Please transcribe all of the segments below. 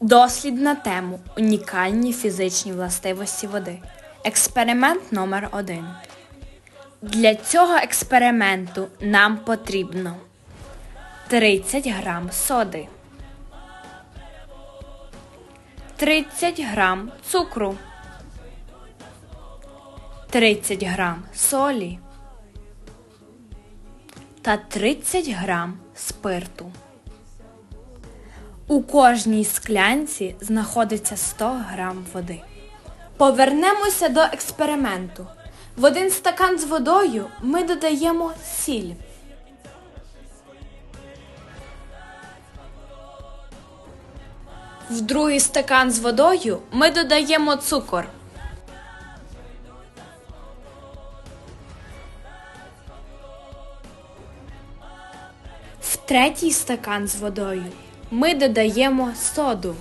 Дослід на тему Унікальні фізичні властивості води. Експеримент номер 1 Для цього експерименту нам потрібно 30 грам соди, 30 грам цукру, 30 грам солі та 30 грам спирту. У кожній склянці знаходиться 100 грам води. Повернемося до експерименту. В один стакан з водою ми додаємо сіль. В другий стакан з водою ми додаємо цукор. В третій стакан з водою ми додаємо соду.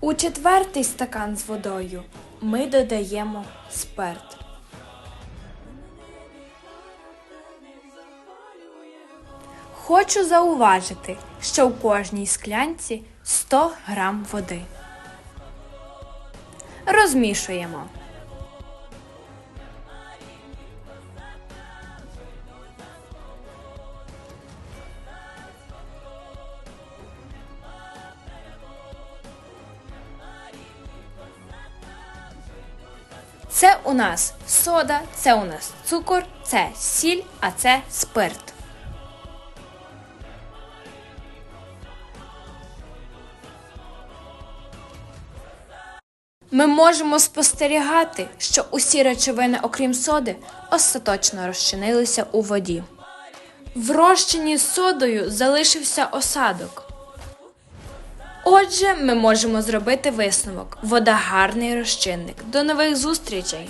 У четвертий стакан з водою ми додаємо спирт. Хочу зауважити, що в кожній склянці 100 грам води. Розмішуємо. Це у нас сода, це у нас цукор, це сіль, а це спирт. Ми можемо спостерігати, що усі речовини, окрім соди, остаточно розчинилися у воді. В розчині содою залишився осадок. Отже, ми можемо зробити висновок: вода гарний розчинник. До нових зустрічей!